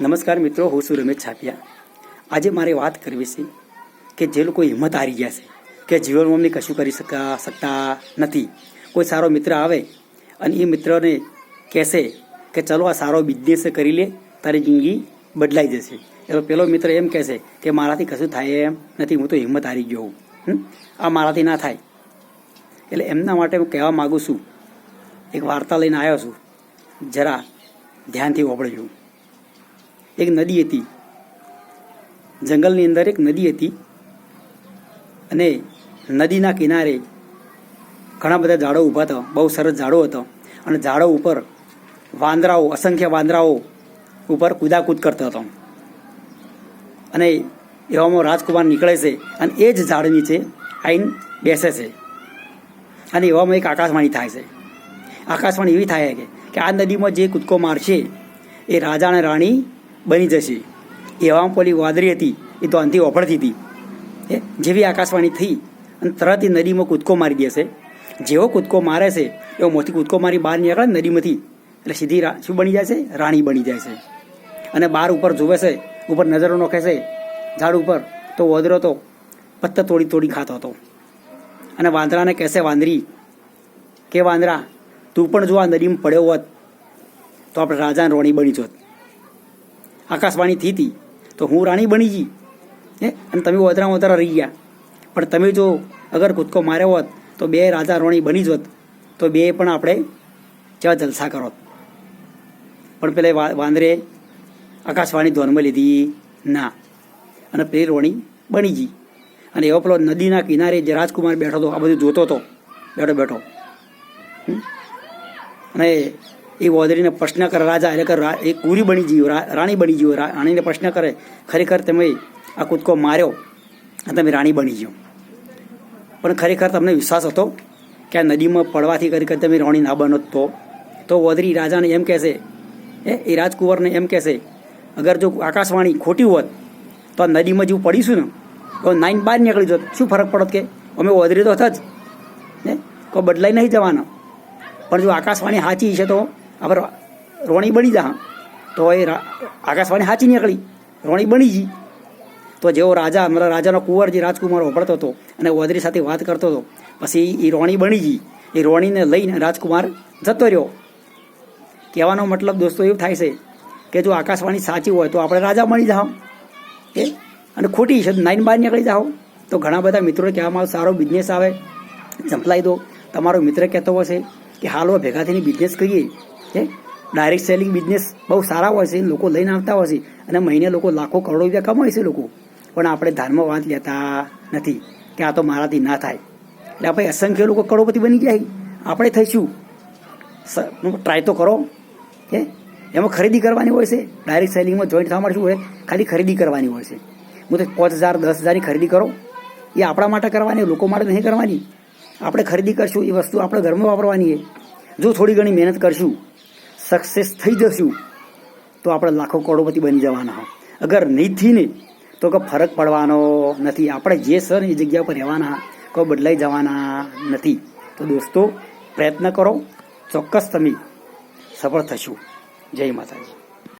નમસ્કાર મિત્રો, હું છું રમેશ છાપિયા. આજે મારે વાત કરવી છે કે જે લોકો હિંમત હારી ગયા છે, કે જીવનમાં અમને કશું કરી શકા શકતા નથી. કોઈ સારો મિત્ર આવે અને એ મિત્રને કહેશે કે ચલો, આ સારો બિઝનેસ કરી લે, તારી જિંદગી બદલાઈ જશે. એટલે પેલો મિત્ર એમ કહેશે કે મારાથી કશું થાય એમ નથી, હું તો હિંમત હારી ગયો હું. આ મારાથી ના થાય. એટલે એમના માટે હું કહેવા માગું છું, એક વાર્તા લઈને આવ્યો છું, જરા ધ્યાનથી વાપરજો. એક નદી હતી. જંગલની અંદર એક નદી હતી અને નદીના કિનારે ઘણા બધા ઝાડો ઊભા હતા. બહુ સરસ ઝાડો હતો અને ઝાડો ઉપર વાંદરાઓ, અસંખ્ય વાંદરાઓ ઉપર કૂદાકૂદ કરતો હતો. અને એવામાં રાજકુમાર નીકળે છે અને એ જ ઝાડ નીચે આવીને બેસે છે. અને એવામાં એક આકાશવાણી થાય છે. આકાશવાણી એવી થાય કે કે આ નદીમાં જે કૂદકો મારશે એ રાજા અને રાણી બની જશે. એવામાં પેલી વાદળી હતી, એ તો અંતિ ઓફળતી હતી. એ જેવી આકાશવાણી થઈ, અને તરત એ નદીમાં કૂદકો મારી દેશે. જેવો કૂદકો મારે છે, એવો મોથી કૂદકો મારી બહાર નીકળે નદીમાંથી, એટલે સીધી શું બની જાય છે? રાણી બની જાય છે. અને બહાર ઉપર જુએ છે, ઉપર નજરો નોખે છે, ઝાડ ઉપર, તો વદરો તો પત્તા તોડી તોડી ખાતો હતો. અને વાંદરાને કહેશે, વાંદરી, કે વાંદરા, તું પણ જો આ નદીમાં પડ્યો હોત, તો આપણે રાજાને રોણી બની જોત. આકાશવાણી થઈ હતી તો હું રાણી બની ગઈ. હે? અને તમે ઓતરા ઓતરા રહી ગયા. પણ તમે જો અગર કૂદકો માર્યો હોત, તો બે રાજા રોણી બની જોત, તો બે પણ આપણે જેવા જલસા કરો પણ પેલે વાંદરે આકાશવાણી ધોનમાં લીધી, ના. અને પેલી રોણી બની ગઈ. અને એવો પેલો નદીના કિનારે જે રાજકુમાર બેઠો હતો, આ બધું જોતો હતો. બેઠો બેઠો? અને એ વોદરીને પ્રશ્ન કરે, રાજા એટલે કે એ કુરી બની ગયું રાણી બની ગયું રાણીને પ્રશ્ન કરે, ખરેખર તમે આ કૂદકો માર્યો? તમે રાણી બની ગયો પણ ખરેખર તમને વિશ્વાસ હતો કે આ નદીમાં પડવાથી કરી તમે રાણી ના બનો તો? તો વોદરી રાજાને એમ કહેશે એ એ રાજકુંવરને એમ કહેશે, અગર જો આકાશવાણી ખોટી હોત, તો આ નદીમાં જેવું પડીશું ને? તો નાઈન બહાર નીકળી જોત. શું ફરક પડત કે? અમે વોદરી તો હતા જ. ને કોઈ બદલાઈ નહીં જવાના. પણ જો આકાશવાણી સાચી છે તો આપણે રોણી બની જા તો એ આકાશવાણી સાચી નીકળી. રોણી બની ગઈ. તો જેવો રાજા, મતલબ રાજાનો કુંવર જે રાજકુમાર વપરતો હતો અને ઓદરી સાથે વાત કરતો હતો, પછી એ રોણી બની ગઈ. એ રોણીને લઈને રાજકુમાર જતો રહ્યો. કહેવાનો મતલબ દોસ્તો એવું થાય છે કે જો આકાશવાણી સાચી હોય તો આપણે રાજા બની જાઓ એ? અને ખોટી છે નાઇન બાર નીકળી જાઓ તો ઘણા બધા મિત્રો કહેવામાં આવે, સારો બિઝનેસ આવે. સંભળાઈ દો. તમારો મિત્ર કહેતો હશે કે હાલ ભેગા થઈને બિઝનેસ કરીએ. હે ડાયરેક્ટ સેલિંગ બિઝનેસ બહુ સારા હોય છે, લોકો લઈને આવતા હોય છે અને મહિને લોકો લાખો કરોડો રૂપિયા કમાય છે લોકો. પણ આપણે ધર્મ વાત લેતા નથી કે આ તો મારાથી ના થાય. એટલે આપણે અસંખ્ય લોકો કરોડપતિ બની જાય આપણે થઈશું. ટ્રાય તો કરો. કે એમાં ખરીદી કરવાની હોય છે. ડાયરેક્ટ સેલિંગમાં જોઈન્ટ થવા માટે શું હોય ખાલી ખરીદી કરવાની હોય છે. હું તો પાંચ હજાર, દસ હજારની ખરીદી કરો. એ આપણા માટે કરવાની લોકો માટે નહીં કરવાની. આપણે ખરીદી કરશું, એ વસ્તુ આપણે ઘરમાં વાપરવાની છે. જો થોડી ઘણી મહેનત કરશું સક્સેસ થઈ જશું, તો આપણે લાખો કરોડપતિ બની જવાના અગર નહીં થી ને તો કે ફરક પડવાનો નથી. આપણે જે સર એ જગ્યા પર રહેવાના, કોઈ બદલાઈ જવાના નથી. તો દોસ્તો, પ્રયત્ન કરો, ચોક્કસ તમે સફળ થશું. જય માતાજી.